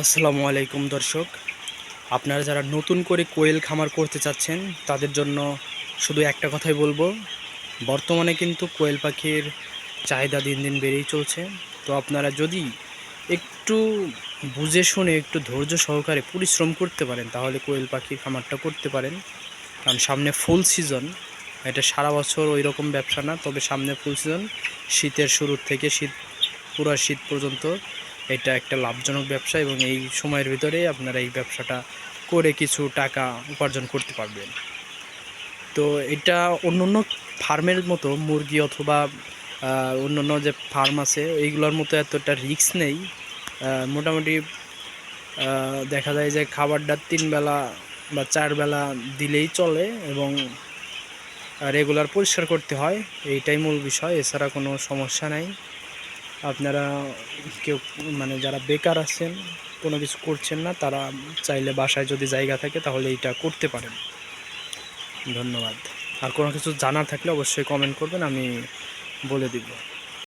আসসালামু আলাইকুম দর্শক। আপনারা যারা নতুন করে কোয়েল খামার করতে চাচ্ছেন, তাদের জন্য শুধু একটা কথাই বলব, বর্তমানে কিন্তু কোয়েল পাখির চাহিদা দিন দিন বেড়েই চলছে। তো আপনারা যদি একটু বুঝে শুনে, একটু ধৈর্য সহকারে পরিশ্রম করতে পারেন, তাহলে কোয়েল পাখির খামারটা করতে পারেন। কারণ সামনে ফুল সিজন, এটা সারা বছর ওই রকম ব্যবসা না, তবে সামনে ফুল সিজন, শীতের শুরুর থেকে শীত, পুরো শীত পর্যন্ত এটা একটা লাভজনক ব্যবসা এবং এই সময়ের ভিতরে আপনারা এই ব্যবসাটা করে কিছু টাকা উপার্জন করতে পারবেন। তো এটা অন্য অন্য ফার্মের মতো মুরগি অথবা অন্য অন্য যে ফার্ম আছে, এইগুলোর মতো এতটা রিস্ক নেই। মোটামুটি দেখা যায় যে খাবারটা তিন বেলা বা চার বেলা দিলেই চলে এবং রেগুলার পরিষ্কার করতে হয়। এইটাই মূল বিষয়, এছাড়া কোনো সমস্যা নাই। আপনারা কেউ মানে যারা বেকার আছেন, কোনো কিছু করছেন না, তারা চাইলে বাসায় যদি জায়গা থাকে, তাহলে এইটা করতে পারেন। ধন্যবাদ। আর কোনো কিছু জানার থাকলে অবশ্যই কমেন্ট করবেন, আমি বলে দিব।